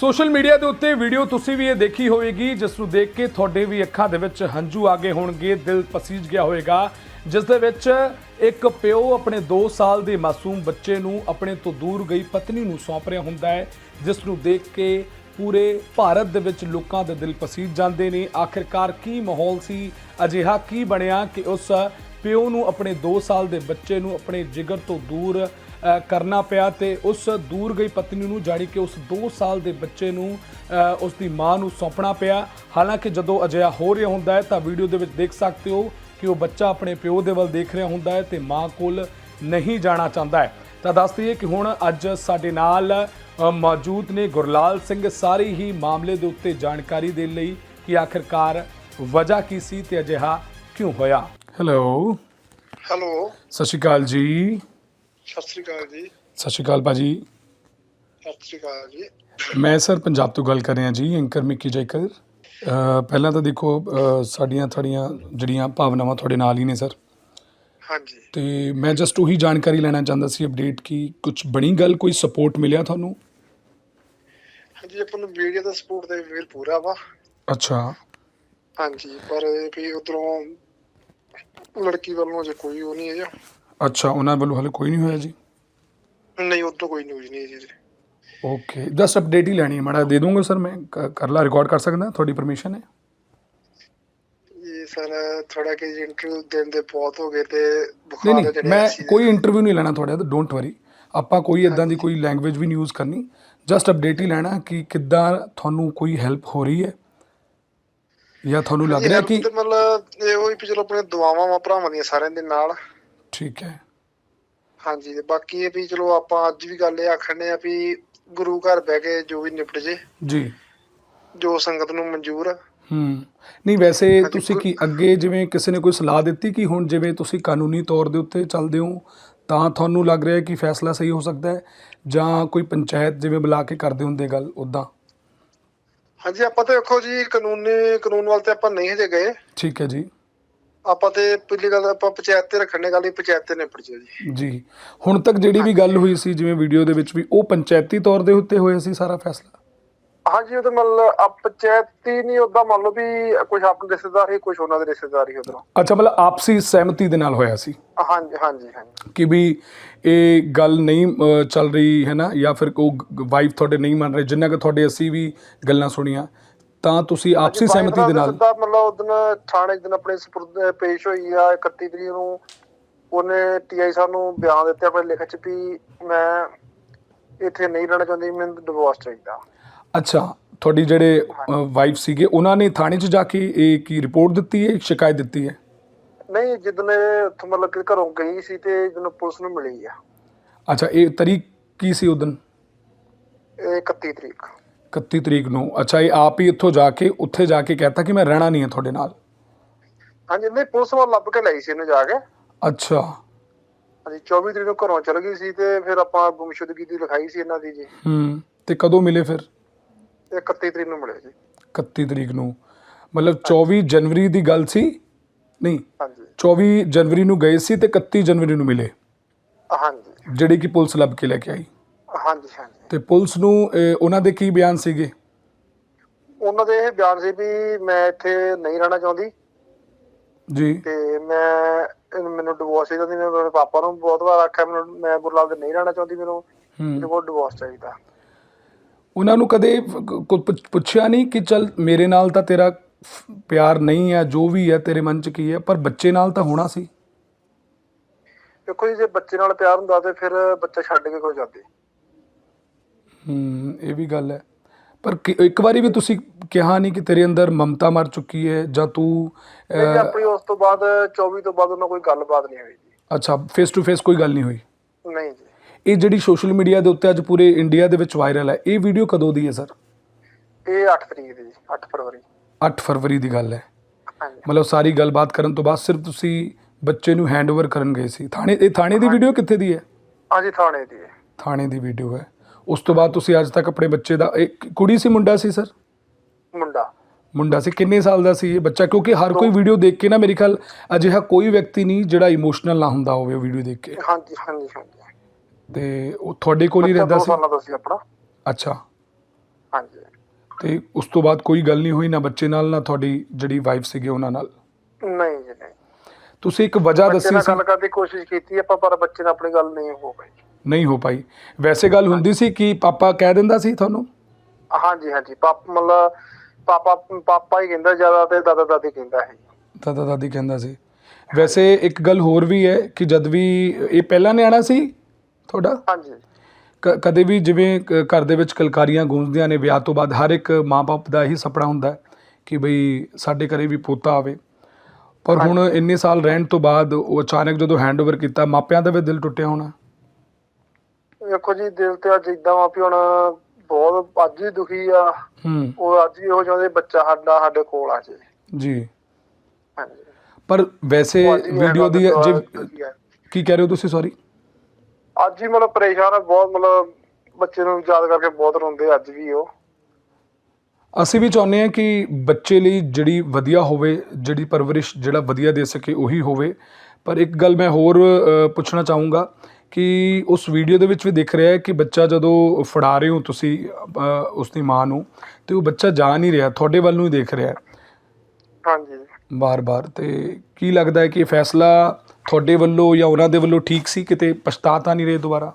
Social media ਦੇ ਉੱਤੇ video ਤੁਸੀਂ ਵੀ ਇਹ ਦੇਖੀ ਹੋਵੇਗੀ, ਜਿਸ ਨੂੰ ਦੇਖ ਕੇ ਤੁਹਾਡੇ ਵੀ ਅੱਖਾਂ ਦੇ ਵਿੱਚ ਹੰਝੂ ਆ ਗਏ ਹੋਣਗੇ, ਦਿਲ ਪਸੀਜ ਗਿਆ ਹੋਵੇਗਾ। ਜਿਸ ਦੇ ਵਿੱਚ ਇੱਕ ਪਿਓ ਆਪਣੇ 2 ਸਾਲ ਦੇ ਮਾਸੂਮ ਬੱਚੇ ਨੂੰ ਆਪਣੇ ਤੋਂ ਦੂਰ ਗਈ ਪਤਨੀ ਨੂੰ ਸੌਂਪ ਰਿਹਾ ਹੁੰਦਾ ਹੈ, ਜਿਸ ਨੂੰ ਦੇਖ ਕੇ ਪੂਰੇ ਭਾਰਤ ਦੇ ਵਿੱਚ ਲੋਕਾਂ ਦੇ ਦਿਲ ਪਸੀਜ ਜਾਂਦੇ ਨੇ। ਆਖਿਰਕਾਰ ਕੀ ਮਾਹੌਲ ਸੀ? ਅਜਿਹਾ ਕੀ ਬਣਿਆ ਕਿ ਉਸ ਪਿਓ ਨੂੰ ਆਪਣੇ 2 ਸਾਲ ਦੇ ਬੱਚੇ ਨੂੰ ਆਪਣੇ ਜਿਗਰ ਤੋਂ ਦੂਰ ਕਰਨਾ ਪਿਆ ਤੇ ਉਸ ਦੂਰ ਗਈ ਪਤਨੀ ਨੂੰ ਜਾਣੀ ਕਿ ਉਸ 2 ਸਾਲ ਦੇ ਬੱਚੇ ਨੂੰ ਉਸ ਦੀ ਮਾਂ ਨੂੰ ਸੌਂਪਣਾ ਪਿਆ। ਹਾਲਾਂਕਿ ਜਦੋਂ ਅਜਿਹਾ ਹੋ ਰਿਹਾ ਹੁੰਦਾ ਹੈ ਤਾਂ ਵੀਡੀਓ ਦੇ ਵਿੱਚ ਦੇਖ ਸਕਦੇ ਹੋ ਕਿ ਉਹ ਬੱਚਾ ਆਪਣੇ ਪਿਓ ਦੇ ਵੱਲ ਦੇਖ ਰਿਹਾ ਹੁੰਦਾ ਹੈ ਤੇ ਮਾਂ ਕੋਲ ਨਹੀਂ ਜਾਣਾ ਚਾਹੁੰਦਾ ਹੈ। ਤਾਂ ਦੱਸ ਦਈਏ ਕਿ ਹੁਣ ਅੱਜ ਸਾਡੇ ਨਾਲ ਮੌਜੂਦ ਨੇ ਗੁਰਲਾਲ ਸਿੰਘ। ਸਾਰੀ ਹੀ ਮਾਮਲੇ ਦੇ ਉੱਤੇ ਜਾਣਕਾਰੀ ਦੇਣ ਲਈ ਕਿ ਆਖਿਰਕਾਰ ਵਜ੍ਹਾ ਕੀ ਸੀ ਤੇ ਅਜਿਹਾ ਕਿਉਂ ਹੋਇਆ? ਹੈਲੋ ਹੈਲੋ ਸਤਿ ਸ਼੍ਰੀ ਅਕਾਲ ਜੀ। ਸਤਿ ਸ੍ਰੀ ਅਕਾਲ ਜੀ। ਸਤਿ ਸ਼੍ਰੀ ਅਕਾਲ ਭਾਜੀ। ਸਤਿ ਸ੍ਰੀ ਅਕਾਲ ਜੀ। ਮੈਂ ਸਰ ਪੰਜਾਬ ਤੋਂ ਗੱਲ ਕਰ ਰਿਹਾ ਜੀ ਐਂਕਰ ਮਿੱਕੀ ਜੈਕਰ। ਪਹਿਲਾਂ ਤਾਂ ਦੇਖੋ ਸਾਡੀਆਂ ਥੋੜੀਆਂ ਜਿਹੜੀਆਂ ਭਾਵਨਾਵਾਂ ਤੁਹਾਡੇ ਨਾਲ ਹੀ ਨੇ ਸਰ। ਹਾਂਜੀ। ਤੇ ਮੈਂ ਜਸਟ ਉਹੀ ਜਾਣਕਾਰੀ ਲੈਣਾ ਚਾਹੁੰਦਾ ਸੀ ਅਪਡੇਟ ਕੀ ਕੁਝ ਬਣੀ ਗੱਲ ਕੋਈ ਸਪੋਰਟ ਮਿਲਿਆ ਤੁਹਾਨੂੰ? ਹਾਂਜੀ ਆਪਾਂ ਨੂੰ ਵੀਡੀਓ ਦਾ ਸਪੋਰਟ ਦਾ ਵੀਰ ਪੂਰਾ ਵਾ। ਅੱਛਾ। ਹਾਂਜੀ ਪਰ ਇਹ ਵੀ ਉਧਰੋਂ ਲੜਕੀ ਵੱਲੋਂ ਜੇ ਕੋਈ ਉਹ ਨਹੀਂ ਹੈ ਜੀ ਅੱਛਾ ਉਹਨਾਂ ਵੱਲੋਂ ਹਲੇ ਕੋਈ ਨਹੀਂ ਹੋਇਆ ਜੀ? ਨਹੀਂ ਉਧਰੋਂ ਕੋਈ ਨਿਊਜ਼ ਨਹੀਂ ਹੈ ਜੀ ਓਕੇ ਜਸਟ ਅਪਡੇਟ ਹੀ ਲੈਣੀ ਹੈ ਮਾੜਾ ਦੇ ਦੂੰਗਾ ਸਰ ਮੈਂ। ਕ- ਕਰ ਲਾ ਰਿਕਾਰਡ ਕਰ ਸਕਦਾ? ਤੁਹਾਡੀ ਪਰਮਿਸ਼ਨ ਹੈ? ਇਹ ਸਰ ਥੋੜਾ ਕਿ ਇੰਟਰਵਿਊ ਦੇਣ ਦੇ ਬਹੁਤ ਹੋ ਗਏ ਤੇ ਨਹੀਂ ਬੁਖਾਰ ਨਹੀਂ ਜਿਹੜੇ ਮੈਂ ਸੀ ਕੋਈ ਇੰਟਰਵਿਊ ਨਹੀਂ ਲੈਣਾ ਤੁਹਾਡੇ ਤੋਂ ਡੋਂਟ ਵਰੀ ਆਪਾਂ ਕੋਈ ਇਦਾਂ ਦੀ ਕੋਈ ਲੈਂਗੁਏਜ ਵੀ ਨਹੀਂ ਯੂਜ਼ ਕਰਨੀ। ਜਸਟ ਅਪਡੇਟ ਹੀ ਲੈਣਾ ਕਿ ਕਿੱਦਾਂ ਤੁਹਾਨੂੰ ਕੋਈ ਹੈਲਪ ਹੋ ਰਹੀ ਹੈ? ਜਾਂ ਤੁਹਾਨੂੰ ਲੱਗ ਰਿਹਾ ਕਿ ਤੇ ਮਤਲਬ ਇਹ ਹੋਈ ਵੀ ਚਲੋ ਆਪਣੇ ਦੁਆਵਾਂ ਵਾ ਭਰਾਵਾਂ ਦੀਆਂ ਸਾਰਿਆਂ ਦੇ ਨਾਲ। ਠੀਕ ਹੈ। ਹਾਂਜੀ ਤੇ ਬਾਕੀ ਇਹ ਵੀ ਚਲੋ ਆਪਾਂ ਅੱਜ ਵੀ ਗੱਲ ਇਹ ਆਖਣੇ ਆ ਵੀ ਗੁਰੂ ਘਰ ਬਹਿ ਕੇ ਜੋ ਵੀ ਨਿਪਟ ਜੇ ਜੀ। ਜੋ ਸੰਗਤ ਨੂੰ ਮਨਜ਼ੂਰ ਆ। ਹੂੰ ਨਹੀਂ ਵੈਸੇ ਤੁਸੀਂ ਕੀ ਅੱਗੇ ਜਿਵੇਂ ਕਿਸੇ ਨੇ ਕੋਈ ਸਲਾਹ ਦਿੱਤੀ ਕਿ ਹੁਣ ਜਿਵੇਂ ਤੁਸੀਂ ਕਾਨੂੰਨੀ ਤੌਰ ਦੇ ਉੱਤੇ ਚੱਲਦੇ ਹੋ ਤਾਂ ਤੁਹਾਨੂੰ ਲੱਗ ਰਿਹਾ ਕਿ ਫੈਸਲਾ ਸਹੀ ਹੋ ਸਕਦਾ ਹੈ ਜਾਂ ਕੋਈ ਪੰਚਾਇਤ ਜਿਵੇਂ ਬੁਲਾ ਕੇ ਕਰਦੇ ਹੁੰਦੇ ਗੱਲ ਉਦਾਂ ਹਾਂਜੀ ਆਪਾਂ ਤੇ ਵੇਖੋ ਜੀ ਕਾਨੂੰਨੀ ਕਾਨੂੰਨ ਵੱਲ ਤੇ ਆਪਾਂ ਨਹੀਂ ਹਜੇ ਗਏ। ਠੀਕ ਹੈ ਜੀ। ਆਪਾਂ ਤੇ ਪਹਿਲੀ ਗੱਲ ਆਪਾਂ ਪੰਚਾਇਤ ਤੇ ਰੱਖਣ ਦੀ ਗੱਲ ਹੀ ਪੰਚਾਇਤ ਤੇ ਨਿਪਟ ਜੀ। ਜੀ। ਹੁਣ ਤੱਕ ਜਿਹੜੀ ਵੀ ਗੱਲ ਹੋਈ ਸੀ ਜਿਵੇਂ ਵੀਡੀਓ ਦੇ ਵਿੱਚ ਵੀ ਉਹ ਪੰਚਾਇਤੀ ਤੌਰ ਦੇ ਉੱਤੇ ਹੋਇਆ ਸੀ ਸਾਰਾ ਫੈਸਲਾ? ਹਾਂਜੀ ਉਹ ਤੇ ਮਤਲਬ ਆ ਪੰਚਾਇਤੀ ਨਹੀਂ ਉਦਾਂ ਮੰਨ ਲਓ ਵੀ ਕੁਝ ਆਪਣੇ ਰਿਸ਼ਤੇਦਾਰ ਹੀ ਕੁਝ ਉਹਨਾਂ ਦੇ ਰਿਸ਼ਤੇਦਾਰ ਹੀ ਉਧਰੋਂ। ਅੱਛਾ ਮਤਲਬ ਆਪਸੀ ਸਹਿਮਤੀ ਦੇ ਨਾਲ ਹੋਇਆ ਸੀ? ਹਾਂਜੀ ਹਾਂਜੀ ਹਾਂਜੀ। ਕਿ ਵੀ ਇਹ ਗੱਲ ਨਹੀਂ ਚੱਲ ਰਹੀ ਹੈ ਨਾ? ਜਾਂ ਫਿਰ ਉਹ ਵਾਈਫ ਤੁਹਾਡੇ ਨਹੀਂ ਮੰਨ ਰਹੇ ਜਿੰਨਾ ਕਿ ਤੁਹਾਡੇ ਅਸੀਂ ਵੀ ਗੱਲਾਂ ਸੁਣੀਆਂ ਤਾਂ ਤੁਸੀਂ ਆਪਸੀ ਸਹਿਮਤੀ ਦੇ ਨਾਲ ਮਤਲਬ ਉਦੋਂ ਥਾਣੇ ਦਿਨ ਆਪਣੇ ਸਪੁਰਦ ਪੇਸ਼ ਹੋਈ ਆ 31 ਤਰੀਕ ਨੂੰ। ਉਹਨੇ ਟੀਆਈ ਸਾਹਿਬ ਨੂੰ ਬਿਆਨ ਦਿੱਤੇ ਆਪਣੇ ਲਿਖ ਚ ਵੀ ਮੈਂ ਇੱਥੇ ਨਹੀਂ ਰਹਿਣਾ ਚਾਹੁੰਦੀ ਮੈਨੂੰ ਡਿਵੋਰਸ ਚਾਹੀਦਾ। ਅੱਛਾ ਤੁਹਾਡੀ ਜਿਹੜੇ ਵਾਈਫ ਸੀਗੇ ਉਹਨਾਂ ਨੇ ਥਾਣੇ 'ਚ ਜਾ ਕੇ ਇਹ ਕੀ ਰਿਪੋਰਟ ਦਿੱਤੀ ਹੈ ਸ਼ਿਕਾਇਤ ਦਿੱਤੀ ਹੈ? ਨਹੀਂ ਇਹ ਉੱਥੋਂ ਮਤਲਬ ਕਿ ਘਰੋਂ ਗਈ ਸੀ ਤੇ ਜਦੋਂ ਪੁਲਿਸ ਨੂੰ ਮਿਲੀ ਆ। ਅੱਛਾ ਇਹ ਤਰੀਕ ਕੀ ਸੀ ਉਦੋਂ ਇਹ 31 ਤਰੀਕ। 31 ਤਰੀਕ ਨੂੰ। ਅੱਛਾ ਇਹ ਆਪ ਹੀ ਇੱਥੋਂ ਜਾ ਕੇ ਉੱਥੇ ਜਾ ਕੇ ਕਹਿਤਾ ਕਿ ਮੈਂ ਰਹਿਣਾ ਨਹੀਂ ਹੈ ਤੁਹਾਡੇ ਨਾਲ? ਹਾਂਜੀ ਨਹੀਂ ਪੁਲਿਸ ਵੱਲ ਲੱਭ ਕੇ ਲਈ ਸੀ ਇਹਨੂੰ ਜਾ ਕੇ। ਅੱਛਾ। ਹਾਂਜੀ 24 ਤਰੀਕ ਨੂੰ ਘਰੋਂ ਚਲ ਗਈ ਸੀ ਤੇ ਫਿਰ ਆਪਾਂ ਗੁੰਮਸ਼ੁਦਗੀ ਦੀ ਲਿਖਾਈ ਸੀ ਇਹਨਾਂ ਦੀ ਜੀ। ਹੂੰ ਤੇ ਕਦੋਂ ਮਿਲੇ ਫਿਰ? ਇਹ 31 ਤਰੀਕ ਨੂੰ ਮਿਲੇ ਜੀ 31 ਤਰੀਕ ਨੂੰ। ਮਤਲਬ 24 ਜਨਵਰੀ ਦੀ ਗੱਲ ਸੀ? ਨਹੀਂ ਹਾਂਜੀ। 24 ਜਨਵਰੀ ਨੂੰ ਗਏ ਸੀ ਤੇ 31 ਜਨਵਰੀ ਨੂੰ ਮਿਲੇ? ਹਾਂਜੀ। ਜਿਹੜੀ ਕਿ ਪੁਲਿਸ ਲੱਭ ਕੇ ਲੈ ਕੇ ਆਈ। ਹਾਂਜੀ ਹਾਂਜੀ। ਤੇ ਪੁਲਿਸ ਨੂੰ ਉਹਨਾਂ ਦੇ ਕੀ ਬਿਆਨ ਸੀਗੇ? ਉਹਨਾਂ ਦੇ ਇਹ ਬਿਆਨ ਸੀ ਵੀ ਮੈਂ ਇੱਥੇ ਨਹੀਂ ਰਹਿਣਾ ਚਾਹੁੰਦੀ। ਜੀ। ਤੇ ਮੈਂ ਮੈਨੂੰ ਡਿਵੋਰਸ ਚਾਹੀਦਾ ਸੀ ਮੈਂ ਆਪਣੇ ਪਾਪਾ ਨੂੰ ਬਹੁਤ ਵਾਰ ਆਖਿਆ ਮੈਨੂੰ ਮੈਂ ਗੁਰਲਾਲ ਦੇ ਨਹੀਂ ਰਹਿਣਾ ਚਾਹੁੰਦੀ ਮੈਨੂੰ ਹੂੰ। ਮੈਨੂੰ ਡਿਵੋਰਸ ਚਾਹੀਦਾ। ਉਹਨਾਂ ਨੂੰ ਕਦੇ ਫ- ਕੋ ਪੁੱਛ- ਪੁੱਛਿਆ ਨਹੀਂ ਕਿ ਚੱਲ ਮੇਰੇ ਨਾਲ ਤਾਂ ਤੇਰਾ ਫ- ਪਿਆਰ ਨਹੀਂ ਹੈ ਜੋ ਵੀ ਹੈ ਤੇਰੇ ਮਨ 'ਚ ਕੀ ਹੈ ਪਰ ਬੱਚੇ ਨਾਲ ਤਾਂ ਹੋਣਾ ਸੀ। ਦੇਖੋ ਜੀ ਜੇ ਬੱਚੇ ਨਾਲ ਪਿਆਰ ਹੁੰਦਾ ਤੇ ਫਿਰ ਬੱਚਾ ਛੱਡ ਕੇ ਕੋਈ ਜਾਂਦੇ? ਹੂੰ ਇਹ ਵੀ ਗੱਲ ਹੈ। ਪਰ ਕਿ- ਇੱਕ ਵਾਰੀ ਵੀ ਤੁਸੀਂ ਕਿਹਾ ਨਹੀਂ ਕਿ ਤੇਰੇ ਅੰਦਰ ਮਮਤਾ ਮਰ ਚੁੱਕੀ ਹੈ ਜਾਂ ਤੂੰ ਅਹ, ਆਪਣੀ ਉਸ ਤੋਂ ਬਾਅਦ 24 ਤੋਂ ਬਾਅਦ ਉਹਨਾਂ ਕੋਈ ਗੱਲਬਾਤ ਨਹੀਂ ਹੋਈ ਜੀ। ਅੱਛਾ ਫੇਸ ਟੂ ਫੇਸ ਕੋਈ ਗੱਲ ਨਹੀਂ ਹੋਈ? ਨਹੀਂ ਜੀ। ਇਹ ਜਿਹੜੀ ਸੋਸ਼ਲ ਮੀਡੀਆ ਦੇ ਉੱਤੇ ਅੱਜ ਪੂਰੇ ਇੰਡੀਆ ਦੇ ਵਿੱਚ ਵਾਇਰਲ ਹੈ ਇਹ ਵੀਡੀਓ ਕਦੋਂ ਦੀ ਹੈ ਸਰ ਇਹ 8 ਤਰੀਕ ਦੀ ਜੀ 8 ਫਰਵਰੀ। 8 ਫਰਵਰੀ ਦੀ ਗੱਲ ਹੈ। ਹਾਂਜੀ। ਮਤਲਬ ਸਾਰੀ ਗੱਲਬਾਤ ਕਰਨ ਤੋਂ ਬਾਅਦ ਸਿਰਫ ਤੁਸੀਂ ਬੱਚੇ ਨੂੰ ਹੈਂਡਓਵਰ ਕਰਨ ਗਏ ਸੀ। ਥਾਣੇ ਇਹ ਥਾਣੇ ਦੀ ਵੀਡੀਓ ਕਿੱਥੇ ਦੀ ਹੈ? ਹਾਂਜੀ ਥਾਣੇ ਦੀ ਹੈ। ਥਾਣੇ ਦੀ ਵੀਡੀਓ ਹੈ। ਉਸ ਤੋਂ ਬਾਅਦ ਤੁਸੀਂ ਅੱਜ ਤੱਕ ਆਪਣੇ ਬੱਚੇ ਦਾ ਇੱਕ ਕੁੜੀ ਸੀ ਮੁੰਡਾ ਸੀ ਸਰ? ਮੁੰਡਾ। ਮੁੰਡਾ ਸੀ। ਕਿੰਨੇ ਸਾਲ ਦਾ ਸੀ ਇਹ ਬੱਚਾ? ਕਿਉਂਕਿ ਹਰ ਕੋਈ ਵੀਡੀਓ ਦੇਖ ਕੇ ਨਾ ਮੇਰੇ ਖਿਆਲ ਅਜਿਹਾ ਕੋਈ ਵਿਅਕਤੀ ਨਹੀਂ ਜਿਹੜਾ ਇਮੋਸ਼ਨਲ ਨਾ ਹੁੰਦਾ ਹੋਵੇ ਵੀਡੀਓ ਦੇਖ ਕੇ। ਹਾਂਜੀ ਹਾਂਜੀ ਹਾਂਜੀ। ਤੇ ਉਹ ਤੁਹਾਡੇ ਕੋਲ ਹੀ ਰਹਿੰਦਾ ਸੀ? ਸਾਲਾਂ ਦਾ ਸੀ ਆਪਣਾ। ਅੱਛਾ। ਹਾਂਜੀ। ਤੇ ਉਸ ਤੋਂ ਬਾਅਦ ਕੋਈ ਗੱਲ ਨਹੀਂ ਹੋਈ ਨਾ ਬੱਚੇ ਨਾਲ ਨਾ ਤੁਹਾਡੀ ਜਿਹੜੀ ਵਾਈਫ ਸੀਗੇ ਉਹਨਾਂ ਨਾਲ? ਨਹੀਂ ਜੀ ਨਹੀਂ। ਤੁਸੀਂ ਇੱਕ ਵਜ੍ਹਾ ਦੱਸੀ ਸੀ? ਗੱਲ ਕਰਨ ਦੀ ਕੋਸ਼ਿਸ਼ ਕੀਤੀ ਆਪਾਂ ਪਰ ਬੱਚੇ ਨਾਲ ਆਪਣੀ ਗੱਲ ਨਹੀਂ ਹੋ ਪਈ। ਨਹੀਂ ਹੋ ਪਾਈ। ਵੈਸੇ ਗੱਲ ਹੁੰਦੀ ਸੀ ਕਿ ਪਾਪਾ ਕਹਿ ਦਿੰਦਾ ਸੀ ਤੁਹਾਨੂੰ? ਹਾਂਜੀ ਹਾਂਜੀ। ਪਾਪਾ ਮਤਲਬ ਪਾਪਾ ਪਾਪਾ ਹੀ ਕਹਿੰਦਾ ਜ਼ਿਆਦਾ ਤੇ ਦਾਦਾ ਦਾਦੀ ਕਹਿੰਦਾ ਹੈ ਦਾਦਾ ਦਾਦੀ ਕਹਿੰਦਾ ਸੀ। ਵੈਸੇ ਇੱਕ ਗੱਲ ਹੋਰ ਵੀ ਹੈ ਕਿ ਜਦ ਵੀ ਇਹ ਪਹਿਲਾ ਨਿਆਣਾ ਸੀ ਤੁਹਾਡਾ? ਹਾਂਜੀ। ਕ- ਕਦੇ ਵੀ ਜਿਵੇਂ ਕ- ਘਰ ਦੇ ਵਿੱਚ ਕਲਕਾਰੀਆਂ ਗੂੰਜਦੀਆਂ ਨੇ ਵਿਆਹ ਤੋਂ ਬਾਅਦ ਹਰ ਇੱਕ ਮਾਪੇ ਦਾ ਇਹੀ ਸੁਪਨਾ ਹੁੰਦਾ ਹੈ ਕਿ ਬਈ ਸਾਡੇ ਘਰੇ ਵੀ ਪੋਤਾ ਆਵੇ। ਪਰ ਹੁਣ ਇੰਨੇ ਸਾਲ ਰਹਿਣ ਤੋਂ ਬਾਅਦ ਉਹ ਅਚਾਨਕ ਜਦੋਂ ਹੈਂਡਓਵਰ ਕੀਤਾ ਮਾਪਿਆਂ ਦਾ ਵੀ ਦਿਲ ਟੁੱਟਿਆ ਹੋਣਾ। ਵੇਖੋ ਜੀ ਦਿਲ ਤੇ ਅੱਜ ਇਦਾਂ ਵਾ ਵੀ ਹੁਣ ਬਹੁਤ ਅੱਜ ਹੀ ਦੁਖੀ ਆ। ਹੂੰ। ਉਹ ਅੱਜ ਹੀ ਇਹੋ ਚਾਹੁੰਦੇ ਬੱਚਾ ਸਾਡਾ ਸਾਡੇ ਕੋਲ ਆ ਜੇ। ਜੀ। ਪਰ ਵੈਸੇ ਉਹ ਵੀਡੀਓ ਦੀ ਜੇ ਆ। ਕੀ ਕਹਿ ਰਹੇ ਹੋ ਤੁਸੀਂ ਸੌਰੀ ਅੱਜ ਹੀ ਮਤਲਬ ਪਰੇਸ਼ਾਨ ਆ ਬਹੁਤ ਮਤਲਬ ਬੱਚੇ ਨੂੰ ਯਾਦ ਕਰਕੇ ਬਹੁਤ ਰੋਂਦੇ ਅੱਜ ਵੀ ਉਹ। ਅਸੀਂ ਵੀ ਚਾਹੁੰਦੇ ਹਾਂ ਕਿ ਬੱਚੇ ਲਈ ਜਿਹੜੀ ਵਧੀਆ ਹੋਵੇ ਜਿਹੜੀ ਪਰਵਰਿਸ਼ ਜਿਹੜਾ ਵਧੀਆ ਦੇ ਸਕੇ ਉਹੀ ਹੋਵੇ। ਪਰ ਇੱਕ ਗੱਲ ਮੈਂ ਹੋਰ ਪੁੱਛਣਾ ਚਾਹੂੰਗਾ ਕਿ ਉਸ ਵੀਡੀਓ ਦੇ ਵਿੱਚ ਵੀ ਦਿਖ ਰਿਹਾ ਹੈ ਕਿ ਬੱਚਾ ਜਦੋਂ ਫੜਾ ਰਹੇ ਹੋ ਤੁਸੀਂ ਉਸ ਦੀ ਮਾਂ ਨੂੰ ਤੇ ਉਹ ਬੱਚਾ ਜਾ ਨਹੀਂ ਰਿਹਾ ਤੁਹਾਡੇ ਵੱਲ ਨੂੰ ਹੀ ਦੇਖ ਰਿਹਾ ਹੈ। ਹਾਂਜੀ। ਬਾਰ-ਬਾਰ ਤੇ ਕੀ ਲੱਗਦਾ ਹੈ ਕਿ ਇਹ ਫੈਸਲਾ ਤੁਹਾਡੇ ਵੱਲੋਂ ਜਾਂ ਉਹਨਾਂ ਦੇ ਵੱਲੋਂ ਠੀਕ ਸੀ ਕਿਤੇ ਪਛਤਾ ਤਾਂ ਨਹੀਂ ਰਹੇ ਦੁਬਾਰਾ?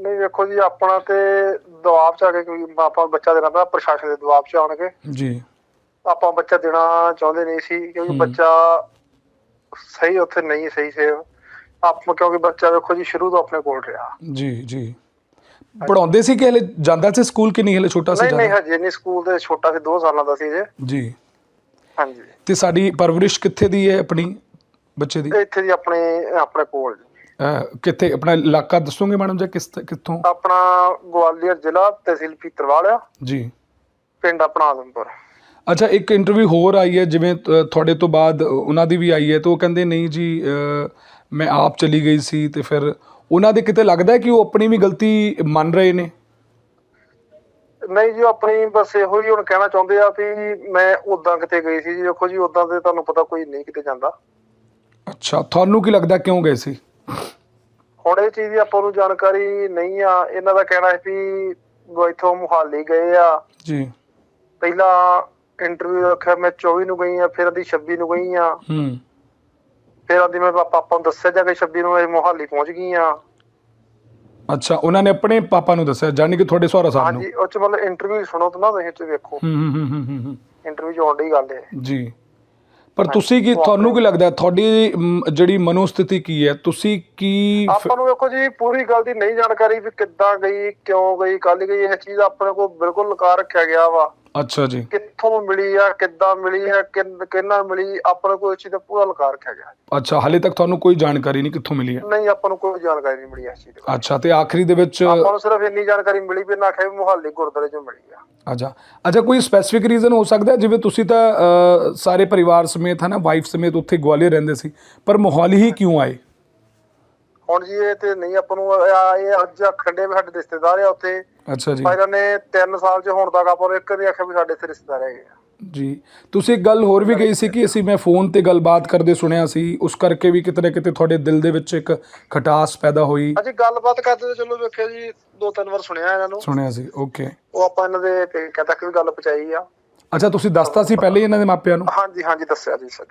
ਨਹੀਂ ਵੇਖੋ ਜੀ ਆਪਣਾ ਤੇ ਦਬਾਅ ਚ ਆ ਕੇ ਕੋਈ ਆਪਾਂ ਬੱਚਾ ਦੇਣਾ ਪਿਆ ਪ੍ਰਸ਼ਾਸਨ ਦੇ ਦਬਾਅ ਚ ਆਉਣਗੇ। ਜੀ। ਆਪਾਂ ਬੱਚਾ ਦੇਣਾ ਚਾਹੁੰਦੇ ਨਹੀਂ ਸੀ ਕਿਉਂਕਿ। ਬੱਚਾ ਸਹੀ ਉੱਥੇ ਨਹੀਂ ਸਹੀ ਸੇ ਆਪਾਂ ਕਿਉਂਕਿ ਬੱਚਾ ਵੇਖੋ ਜੀ ਸ਼ੁਰੂ ਤੋਂ ਆਪਣੇ ਕੋਲ ਰਿਹਾ। ਜੀ ਜੀ। ਪੜਾਉਂਦੇ ਸੀ ਕਿ ਹਲੇ ਜਾਂਦਾ ਸੀ ਸਕੂਲ ਕਿ ਨਹੀਂ ਹਲੇ ਛੋਟਾ ਸੀ ਨਹੀਂ ਨਹੀਂ? ਹਜੇ ਨਹੀਂ ਸਕੂਲ ਦੇ ਛੋਟਾ ਸੀ 2 ਸਾਲਾਂ ਦਾ ਸੀ ਜੇ ਜੀ। ਹਾਂਜੀ। ਤੇ ਸਾਡੀ ਪਰਵਰਿਸ਼ ਕਿੱਥੇ ਦੀ ਹੈ ਆਪਣੀ ਬੱਚੇ ਦੀ? ਇੱਥੇ ਜੀ ਆਪਣੇ ਆਪਣੇ ਕੋਲ ਕਿੱਥੇ ਆਪਣਾ ਇਲਾਕਾ ਦੱਸੋਗੇ ਮੈਡਮ ਜੀ ਕਿਸ ਕਿੱਥੋਂ? ਆਪਣਾ ਗਵਾਲੀਅਰ ਜ਼ਿਲ੍ਹਾ ਤਹਿਸੀਲ ਪੀਤਰਵਾਲ ਜੀ। ਪਿੰਡ ਆਪਣਾ ਆਦਮਪੁਰ ਅੱਛਾ ਇੱਕ ਇੰਟਰਵਿਊ ਹੋਰ ਆਈ ਹੈ ਜਿਵੇਂ ਤੁਹਾਡੇ ਤੋਂ ਬਾਅਦ ਉਹਨਾਂ ਦੀ ਵੀ ਆਈ ਹੈ ਤੇ ਉਹ ਕਹਿੰਦੇ ਨਹੀਂ ਜੀ ਮੈਂ ਆਪ ਚਲੀ ਗਈ ਸੀ ਤੇ ਫਿਰ ਉਹਨਾਂ ਦੇ ਕਿਤੇ ਲੱਗਦਾ ਕਿ ਉਹ ਆਪਣੀ ਵੀ ਗਲਤੀ ਮੰਨ ਰਹੇ ਨੇ? ਨਹੀਂ ਜੀ ਆਪਣੀ ਬਸ ਇਹੋ ਹੀ ਹੁਣ ਕਹਿਣਾ ਚਾਹੁੰਦੇ ਆ ਵੀ ਮੈਂ ਉਦਾਂ ਕਿਤੇ ਗਈ ਸੀ ਜੀ। ਵੇਖੋ ਜੀ ਉਦਾਂ ਤੇ ਤੁਹਾਨੂੰ ਪਤਾ ਕੋਈ ਨਹੀਂ ਕਿਤੇ ਜਾਂਦਾ। ਅੱਛਾ ਤੁਹਾਨੂੰ ਕੀ ਲੱਗਦਾ ਕਿਉਂ ਗਏ ਸੀ? ਹੁਣ ਇਹ ਚੀਜ਼ ਦੀ ਆਪਾਂ ਨੂੰ ਜਾਣਕਾਰੀ ਨਹੀਂ ਆ। ਇਹਨਾਂ ਦਾ ਕਹਿਣਾ ਹੈ ਵੀ ਉਹ ਇੱਥੋਂ ਮੁਹਾਲੀ ਗਏ ਆ। ਜੀ। ਪਹਿਲਾਂ ਇੰਟਰਵਿਊ ਰੱਖਿਆ ਮੈਂ 24 ਨੂੰ ਗਈ ਆ ਫਿਰ ਅਦੀ 26 ਨੂੰ ਗਈ ਆ। ਹੂੰ। ਫਿਰ ਅਦੀ ਮੈਂ ਪਾਪਾ ਨੂੰ ਦੱਸਿਆ ਜਾ ਕੇ 26 ਨੂੰ ਇਹ ਮੁਹਾਲੀ ਪਹੁੰਚ ਗਈ ਆ। ਅੱਛਾ ਉਹਨਾਂ ਨੇ ਆਪਣੇ ਪਾਪਾ ਨੂੰ ਦੱਸਿਆ ਜਾਨੀ ਕਿ ਤੁਹਾਡੇ ਸਹੁਰਾ ਸਾਹਿਬ ਨੂੰ? ਹਾਂਜੀ ਉਹ ਚ ਮਤਲਬ ਇੰਟਰਵਿਊ ਸੁਣੋ ਤਾਂ ਨਾ ਤੁਸੀਂ ਚ ਵੇਖੋ। ਹੂੰ ਹੂੰ ਹੂੰ ਹੂੰ, ਹੂੰ ਇੰਟਰਵਿਊ ਚ ਆਉਣ ਦੀ ਗੱਲ ਹੈ ਜੀ। ਪਰ ਤੁਸੀਂ ਕੀ ਤੁਹਾਨੂੰ ਕੀ ਲੱਗਦਾ ਹੈ? ਤੁਹਾਡੀ ਮ, ਜਿਹੜੀ ਮਨੋਸਥਿਤੀ ਕੀ ਹੈ? ਤੁਸੀਂ ਕੀ ਫ- ਆਪਾਂ ਨੂੰ ਵੇਖੋ ਜੀ ਪੂਰੀ ਗੱਲ ਦੀ ਨਹੀਂ ਜਾਣਕਾਰੀ ਵੀ ਕਿੱਦਾਂ ਗਈ ਕਿਉਂ ਗਈ ਕੱਲ ਗਈ ਇਹ ਚੀਜ਼ ਆਪਣੇ ਕੋਲ ਬਿਲਕੁਲ ਲੁਕਾ ਰੱਖਿਆ ਗਿਆ ਵਾ। ਅੱਛਾ ਜੀ। ਕਿੱਥੋਂ ਮਿਲੀ ਆ ਕਿੱਦਾਂ ਮਿਲੀ ਹੈ ਕਿੰਨ- ਮਿਲੀ ਆਪਣੇ ਕੋਲ ਇਸ ਚੀਜ਼ ਦਾ ਪੂਰਾ ਲੁਕਾ ਰੱਖਿਆ ਗਿਆ। ਅੱਛਾ ਹਾਲੇ ਤੱਕ ਤੁਹਾਨੂੰ ਕੋਈ ਜਾਣਕਾਰੀ ਨਹੀਂ ਕਿੱਥੋਂ ਮਿਲੀ ਹੈ ਨਹੀਂ ਆਪਾਂ ਨੂੰ ਕੋਈ ਜਾਣਕਾਰੀ ਨਹੀਂ ਮਿਲੀ ਇਸ ਚੀਜ਼ ਦੀ ਅੱਛਾ ਤੇ ਆਖਰੀ ਦੇ ਵਿੱਚ ਆਪਾਂ ਨੂੰ ਸਿਰਫ ਇੰਨੀ ਜਾਣਕਾਰੀ ਮਿਲੀ ਵੀ ਨਾ ਆਖਿਆ ਵੀ ਮੁਹਾਲੀ ਗੁਰਦੁਆਰੇ ਚੋਂ ਮਿਲੀ ਆ। ਅੱਛਾ। ਅੱਛਾ ਕੋਈ ਸਪੈਸੀਫਿਕ ਰੀਜ਼ਨ ਹੋ ਸਕਦਾ? ਜਿਵੇਂ ਤੁਸੀਂ ਤਾਂ ਸਾਰੇ ਪਰਿਵਾਰ ਸਮੇਤ ਹੈ ਨਾ ਵਾਈਫ ਸਮੇਤ ਉੱਥੇ ਗਵਾਲੀਅਰ ਰਹਿੰਦੇ ਸੀ ਪਰ ਮੋਹਾਲੀ ਹੀ ਕਿਉਂ ਆਏ? ਹੁਣ ਜੀ ਇਹ ਤੇ ਨਹੀਂ ਆਪਾਂ ਨੂੰ ਆ- ਇਹ ਅੱਜ ਖੰਡੇ ਵੀ ਸਾਡੇ ਰਿਸ਼ਤੇਦਾਰ ਆ ਉੱਥੇ। ਅੱਛਾ ਜੀ। ਇਹਨਾਂ ਨੇ 3 ਸਾਲ ਚ ਹੁਣ ਤੱਕ ਆਪਾਂ ਨੂੰ ਇੱਕ ਨਹੀਂ ਆਖਿਆ ਵੀ ਸਾਡੇ ਇੱਥੇ ਰਿਸ਼ਤੇਦਾਰ ਹੈਗੇ ਆ। ਜੀ ਤੁਸੀਂ ਇੱਕ ਗੱਲ ਹੋਰ ਵੀ ਕਹੀ ਸੀ ਕਿ ਅਸੀਂ ਮੈਂ ਫੋਨ ਤੇ ਗੱਲਬਾਤ ਕਰਦੇ ਸੁਣਿਆ ਸੀ ਉਸ ਕਰਕੇ ਵੀ ਕਿਤੇ ਨਾ ਕਿਤੇ ਤੁਹਾਡੇ ਦਿਲ ਦੇ ਵਿੱਚ ਇੱਕ ਖਟਾਸ ਪੈਦਾ ਹੋਈ। ਅਜੀ ਗੱਲਬਾਤ ਕਰਦੇ ਤੇ ਚਲੋ ਵੇਖਿਆ ਜੀ ਦੋ ਤਿੰਨ ਵਾਰ ਸੁਣਿਆ ਇਹਨਾਂ ਨੂੰ। ਸੁਣਿਆ ਸੀ ਓਕੇ। ਉਹ ਆਪਾਂ ਇਹਨਾਂ ਦੇ ਪੇਕਿਆਂ ਤੱਕ ਵੀ ਗੱਲ ਪਹੁੰਚਾਈ ਆ। ਅੱਛਾ ਤੁਸੀਂ ਦੱਸਤਾ ਸੀ ਪਹਿਲੇ ਹੀ ਇਹਨਾਂ ਦੇ ਮਾਪਿਆਂ ਨੂੰ? ਹਾਂਜੀ ਹਾਂਜੀ ਦੱਸਿਆ ਜੀ ਸਰ।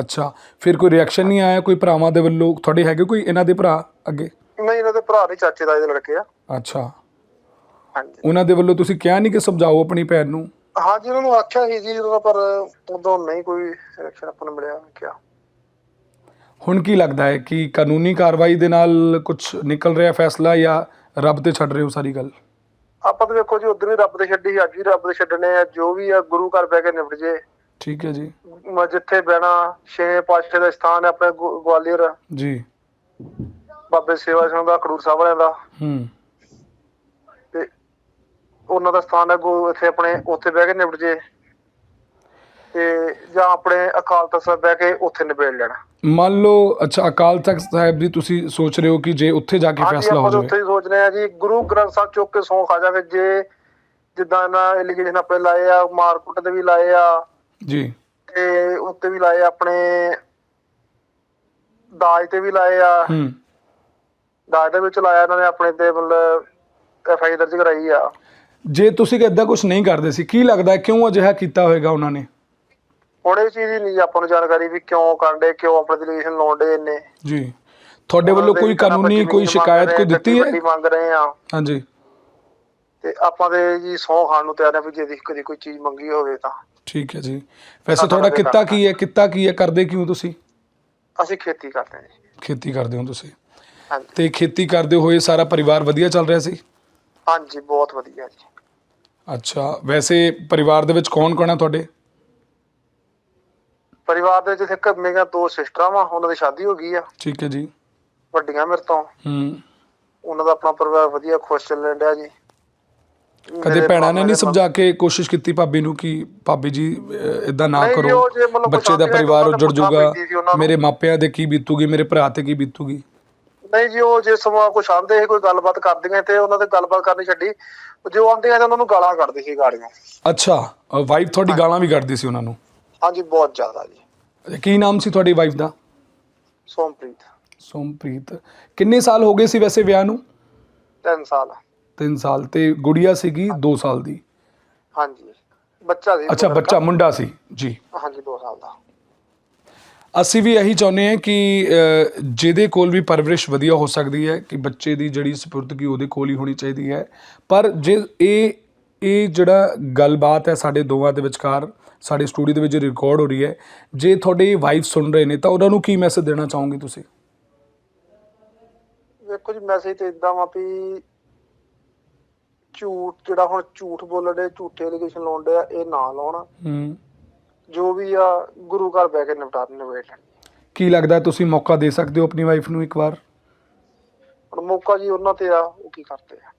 ਅੱਛਾ ਫਿਰ ਕੋਈ ਰਿਐਕਸ਼ਨ ਨਹੀਂ ਆਇਆ ਕੋਈ ਭਰਾਵਾਂ ਦੇ ਵੱਲੋਂ? ਤੁਹਾਡੇ ਹੈਗੇ ਕੋਈ ਇਹਨਾਂ ਦੇ ਭਰਾ ਅੱਗੇ? ਨਹੀਂ ਇਹਨਾਂ ਦੇ ਭਰਾ ਦੇ ਚਾਚੇ ਤਾਏ ਦੇ ਲੜਕੇ ਆ। ਅੱਛਾ। ਹਾਂਜੀ। ਉਹਨਾਂ ਦੇ ਵੱਲੋਂ ਤੁਸੀਂ ਕਿਹਾ ਨਹੀਂ ਕਿ ਸਮਝਾਓ ਆਪਣੀ ਭੈਣ ਨੂੰ? ਹਾਂਜੀ ਉਹਨਾਂ ਨੂੰ ਆਖਿਆ ਸੀ ਜੀ ਜਦੋਂ ਪਰ ਉਦੋਂ ਨਹੀਂ ਕੋਈ ਰਿਐਕਸ਼ਨ ਆਪਾਂ ਨੂੰ ਮਿਲਿਆ ਕਿਹਾ। ਹੁਣ ਕੀ ਲੱਗਦਾ ਹੈ ਕਿ ਕਾਨੂੰਨੀ ਕਾਰਵਾਈ ਦੇ ਨਾਲ ਕੁਝ ਨਿਕਲ ਰਿਹਾ ਫੈਸਲਾ ਜਾਂ ਰੱਬ ਤੇ ਛੱਡ ਰਹੇ ਹੋ ਸਾਰੀ ਗੱਲ? ਆਪਾਂ ਤਾਂ ਵੇਖੋ ਜੀ ਉਦੋਂ ਵੀ ਰੱਬ ਦੇ ਛੱਡੀ ਸੀ, ਅੱਜ ਵੀ ਰੱਬ ਦੇ ਛੱਡਣੇ ਆ ਜੋ ਵੀ ਆ ਗੁਰੂ ਘਰ ਬਹਿ ਕੇ ਨਿਬੜ ਜੇ। ਠੀਕ ਹੈ ਜੀ। ਮ- ਜਿੱਥੇ ਬਹਿਣਾ ਛੇ ਪਾਤਸ਼ਾਹ ਦਾ ਸਥਾਨ ਹੈ ਆਪਣੇ ਗਵਾਲੀਅਰ। ਜੀ। ਬਾਬੇ ਸੇਵਾ ਸਿੰਘ ਦਾ ਖਡੂਰ ਸਾਹਿਬ ਵਾਲਿਆਂ ਦਾ। ਹੂੰ। ਤੇ ਉਹਨਾਂ ਦਾ ਸਥਾਨ ਹੈ ਇੱਥੇ ਆਪਣੇ ਉੱਥੇ ਬਹਿ ਕੇ ਨਿਬੜ ਜੇ। ਤੇ ਜਾਂ ਆਪਣੇ ਅਕਾਲ ਤਖਤ ਸਾਹਿਬ ਬਹਿ ਕੇ ਉੱਥੇ ਨਿਬੇੜ ਲੈਣਾ। ਮੰਨ ਲਓ ਅੱਛਾ ਅਕਾਲ ਤਖਤ ਸਾਹਿਬ ਦੀ ਤੁਸੀਂ ਸੋਚ ਰਹੇ ਹੋ ਕਿ ਜੇ ਉੱਥੇ ਜਾ ਕੇ ਹਾਂਜੀ ਫੈਸਲਾ ਹੋ ਆਪਾਂ ਤਾਂ ਜਾਵੇ। ਉੱਥੇ ਹੀ ਸੋਚ ਰਹੇ ਆ ਜੀ ਗੁਰੂ ਗ੍ਰੰਥ ਸਾਹਿਬ ਚੁੱਕ ਕੇ ਸੌਂ ਖਾ ਜਾਵੇ ਜੇ ਜਿੱਦਾਂ ਇਹਨਾਂ ਐਲੀਗੇਸ਼ਨ ਆਪਣੇ ਲਾਏ ਆ ਮਾਰਕੁੱਟ ਦੇ ਵੀ ਲਾਏ ਆ ਜੀ। ਤੇ ਉੱਤੇ ਵੀ ਲਾਏ ਆ ਆਪਣੇ ਦਾਜ ਤੇ ਵੀ ਲਾਏ ਆ। ਹੂੰ। ਦਾਜ ਦੇ ਵਿੱਚ ਲਾਇਆ ਇਹਨਾਂ ਨੇ ਆਪਣੇ ਤੇ ਮਤਲਬ ਐਫ ਆਈ ਦਰਜ ਕਰਾਈ ਆ। ਜੇ ਤੁਸੀਂ ਇਦਾਂ ਕੁਝ ਨਹੀਂ ਕਰਦੇ ਸੀ ਕੀ ਲੱਗਦਾ ਹੈ ਕਿਉਂ ਅਜਿਹਾ ਕੀਤਾ ਹੋਵੇਗਾ ਉਹਨਾਂ ਨੇ? ਹੁਣ ਇਹ ਚੀਜ਼ ਦੀ ਨਹੀਂ ਆਪਾਂ ਨੂੰ ਜਾਣਕਾਰੀ ਵੀ ਕਿਉਂ ਕਾਂਡੇ ਕਿਉਂ ਆਪਣੇ ਰਿਲੇਸ਼ਨ ਲਾਉਂਦੇ ਇੰਨੇ। ਜੀ। ਤੁਹਾਡੇ ਵੱਲੋਂ ਕੋਈ ਕਾਨੂੰਨੀ ਕੋਈ ਸ਼ਿਕਾਇਤ ਕੋਈ ਦਿੱਤੀ ਹੈ? ਮੰਗ ਰਹੇ ਆ। ਹਾਂਜੀ। ਤੇ ਆਪਾਂ ਦੇ ਜੀ ਸੌ ਖਾਣ ਨੂੰ ਤਿਆਰ ਆ ਵੀ ਜੇ ਕਦੀ ਕੋਈ ਚੀਜ਼ ਮੰਗੀ ਹੋਵੇ ਤਾਂ। ਠੀਕ ਹੈ ਜੀ। ਵੈਸੇ ਤੁਹਾਡਾ ਕਿੱਤਾ ਕੀ ਹੈ? ਕਿੱਤਾ ਕੀ ਹੈ? ਕਰਦੇ ਕਿਉਂ ਤੁਸੀਂ? ਅਸੀਂ ਖੇਤੀ ਕਰਦੇ ਹਾਂ ਜੀ। ਖੇਤੀ ਕਰਦੇ ਹੋ ਤੁਸੀਂ? ਹਾਂਜੀ। ਤੇ ਖੇਤੀ ਕਰਦੇ ਹੋਏ ਸਾਰਾ ਪਰਿਵਾਰ ਵਧੀਆ ਚੱਲ ਰਿਹਾ ਸੀ? ਹਾਂਜੀ ਬਹੁਤ ਵਧੀਆ ਜੀ। ਅੱਛਾ ਵੈਸੇ ਪਰਿਵਾਰ ਦੇ ਵਿੱਚ ਕੌਣ ਕੌਣ ਹੈ ਤੁਹਾਡੇ? ਪਰਿਵਾਰ ਦੇ ਜਿੱਥੇ ਇੱਕ ਮੇਰੀਆਂ ਦੋ ਸਿਸਟਰਾਂ ਵਾ ਉਹਨਾਂ ਦੀ ਸ਼ਾਦੀ ਹੋ ਗਈ ਆ। ਠੀਕ ਹੈ ਜੀ। ਵੱਡੀਆਂ ਮੇਰੇ ਤੋਂ। ਹੂੰ। ਉਹਨਾਂ ਦਾ ਆਪਣਾ ਪਰਿਵਾਰ ਵਧੀਆ ਖੁਸ਼ ਚੱਲਣ ਡਿਆ ਜੀ। ਕਦੇ ਭੈਣਾਂ ਨੇ ਨਹੀਂ ਸਮਝਾ ਕੇ ਕੋਸ਼ਿਸ਼ ਕੀਤੀ ਭਾਬੀ ਨੂੰ ਕਿ ਭਾਬੀ ਜੀ ਇਦਾਂ ਨਾ ਕਰੋ। ਬੱਚੇ ਦਾ ਪਰਿਵਾਰ ਉੱਜੜ ਜਾਊਗਾ। ਮੇਰੇ ਮਾਪਿਆਂ ਦੇ ਕੀ ਬੀਤੂਗੀ ਮੇਰੇ ਭਰਾ ਤੇ ਕੀ ਬੀਤੂਗੀ? ਨਹੀਂ ਜੀ ਉਹ ਜੇ ਸਮਾਂ ਕੁਛ ਆਂਦੇ ਸੀ ਕੋਈ ਗੱਲਬਾਤ ਕਰਦੀਆਂ ਤੇ ਉਹਨਾਂ ਦੇ ਗੱਲਬਾਤ ਕਰਨੀ ਛੱਡੀ। ਜੋ ਆਂਦੇ ਆ ਤਾਂ ਉਹਨਾਂ ਨੂੰ ਗਾਲਾਂ ਕੱਢਦੇ ਸੀ ਗਾੜੀਆਂ। ਅੱਛਾ ਵਾਈਫ ਤੁਹਾਡੀ ਗਾਲਾਂ ਵੀ ਕੱਢਦੀ ਸੀ ਉਹਨਾਂ ਨੂੰ? ਹਾਂਜੀ ਬਹੁਤ ਜ਼ਿਆਦਾ ਜੀ। ਕੀ ਨਾਮ ਸੀ ਤੁਹਾਡੀ ਵਾਈਫ ਦਾ? ਸੋਮਪ੍ਰੀਤ। ਸੋਮਪ੍ਰੀਤ। ਕਿੰਨੇ ਸਾਲ ਹੋ ਗਏ ਸੀ ਵੈਸੇ ਵਿਆਹ ਨੂੰ? 3 ਸਾਲ। 3 ਸਾਲ ਤੇ ਗੁੜੀਆ ਸੀਗੀ 2 ਸਾਲ ਦੀ। ਹਾਂਜੀ। ਬੱਚਾ ਸੀ ਅੱਛਾ। ਬੱਚਾ ਮੁੰਡਾ ਸੀ ਜੀ। ਹਾਂਜੀ 2 ਸਾਲ ਦਾ। ਅਸੀਂ ਵੀ ਇਹੀ ਚਾਹੁੰਦੇ ਹਾਂ ਕਿ ਜਿਹਦੇ ਕੋਲ ਵੀ ਪਰਵਰਿਸ਼ ਵਧੀਆ ਹੋ ਸਕਦੀ ਹੈ ਕਿ ਬੱਚੇ ਦੀ ਜਿਹੜੀ ਸਪੁਰਦਗੀ ਉਹਦੇ ਕੋਲ ਹੀ ਹੋਣੀ ਚਾਹੀਦੀ ਹੈ। ਪਰ ਜੇ ਇਹ ਇਹ ਜਿਹੜਾ ਗੱਲਬਾਤ ਹੈ ਸਾਡੇ ਦੋਵਾਂ ਦੇ ਵਿਚਕਾਰ ਸਾਡੇ ਸਟੂਡੀਓ ਦੇ ਵਿੱਚ ਰਿਕਾਰਡ ਹੋ ਰਹੀ ਹੈ ਜੇ ਤੁਹਾਡੇ ਵਾਈਫ ਸੁਣ ਰਹੇ ਨੇ ਤਾਂ ਉਹਨਾਂ ਨੂੰ ਕੀ ਮੈਸੇਜ ਦੇਣਾ ਚਾਹੋਗੇ ਤੁਸੀਂ? ਵੇਖੋ ਜੀ ਮੈਸੇਜ ਤੇ ਇਦਾਂ ਵਾ ਵੀ ਝੂਠ ਜਿਹੜਾ ਹੁਣ ਝੂਠ ਬੋਲਣ ਦੇ ਝੂਠੇ ਐਲੀਗੇਸ਼ਨ ਲਾਉਂਦੇ ਆ ਇਹ ਨਾ ਲਾਉਣ। ਹੂੰ। ਜੋ ਵੀ ਆ ਗੁਰੂ ਘਰ ਬਹਿ ਕੇ ਨਿਪਟਾਰ ਨਿਬੇੜ ਲੈਣ ਕੀ ਲੱਗਦਾ ਤੁਸੀਂ ਮੌਕਾ ਦੇ ਸਕਦੇ ਹੋ ਆਪਣੀ ਵਾਈਫ ਨੂੰ ਇੱਕ ਵਾਰ? ਹੁਣ ਮੌਕਾ ਜੀ ਉਹਨਾਂ ਤੇ ਆ ਉਹ ਕੀ ਕਰਦੇ ਆ?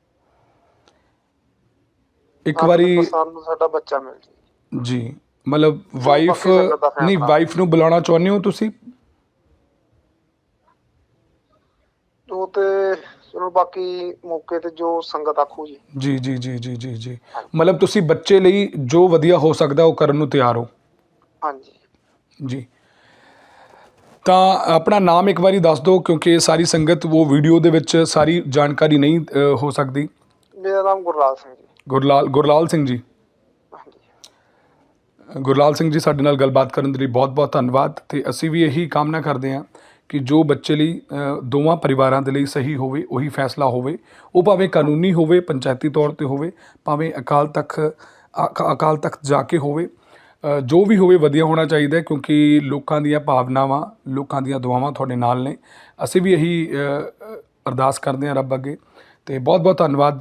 ਇੱਕ ਵਾਰੀ ਸਾਨੂੰ ਸਾਡਾ ਬੱਚਾ ਮਿਲ ਜੇ। ਜੀ। ਮਤਲਬ ਵਾਈਫ। ਨਹੀਂ ਵਾਈਫ ਨੂੰ ਬੁਲਾਉਣਾ ਚਾਹੁੰਦੇ ਹੋ ਤੁਸੀਂ? ਉਹ ਤੇ ਚਲੋ ਬਾਕੀ ਮੌਕੇ ਤੇ ਜੋ ਸੰਗਤ ਆਖੂ ਜੀ। ਜੀ ਜੀ ਜੀ ਜੀ ਜੀ ਜੀ। ਮਤਲਬ ਤੁਸੀਂ ਬੱਚੇ ਲਈ ਜੋ ਵਧੀਆ ਹੋ ਸਕਦਾ ਉਹ ਕਰਨ ਨੂੰ ਤਿਆਰ ਹੋ? ਹਾਂਜੀ। ਜੀ। ਤਾਂ ਆਪਣਾ ਨਾਮ ਇੱਕ ਵਾਰੀ ਦੱਸ ਦਿਓ ਕਿਉਂਕਿ ਸਾਰੀ ਸੰਗਤ ਉਹ ਵੀਡੀਓ ਦੇ ਵਿੱਚ ਸਾਰੀ ਜਾਣਕਾਰੀ ਨਹੀਂ ਅ, ਹੋ ਸਕਦੀ। ਮੇਰਾ ਨਾਮ ਗੁਰਲਾਲ ਸਿੰਘ ਜੀ। ਗੁਰਲਾਲ ਗੁਰਲਾਲ ਸਿੰਘ ਜੀ। ਗੁਰਲਾਲ ਸਿੰਘ ਜੀ ਸਾਡੇ ਨਾਲ ਗੱਲਬਾਤ ਕਰਨ ਦੇ ਲਈ ਬਹੁਤ-ਬਹੁਤ ਧੰਨਵਾਦ ਤੇ ਅਸੀਂ ਵੀ ਇਹੀ ਕਾਮਨਾ ਕਰਦੇ ਹਾਂ ਕਿ ਜੋ ਬੱਚੇ ਲਈ ਦੋਵਾਂ ਪਰਿਵਾਰਾਂ ਦੇ ਲਈ ਸਹੀ ਹੋਵੇ, ਉਹੀ ਫੈਸਲਾ ਹੋਵੇ। ਉਹ ਭਾਵੇਂ ਕਾਨੂੰਨੀ ਹੋਵੇ, ਪੰਚਾਇਤੀ ਤੌਰ ਤੇ ਹੋਵੇ, ਭਾਵੇਂ ਅਕਾਲ ਤਖ਼ਤ ਅਕ- ਅਕਾਲ ਤਖਤ ਜਾ ਕੇ ਹੋਵੇ ਜੋ ਵੀ ਹੋਵੇ ਵਧੀਆ ਹੋਣਾ ਚਾਹੀਦਾ ਕਿਉਂਕਿ ਲੋਕਾਂ ਦੀਆਂ ਭਾਵਨਾਵਾਂ, ਲੋਕਾਂ ਦੀਆਂ ਦੁਆਵਾਂ ਤੁਹਾਡੇ ਨਾਲ ਨੇ। ਅਸੀਂ ਵੀ ਇਹੀ ਅਰਦਾਸ ਕਰਦੇ ਹਾਂ ਰੱਬ ਅੱਗੇ ਤੇ ਬਹੁਤ-ਬਹੁਤ ਧੰਨਵਾਦ।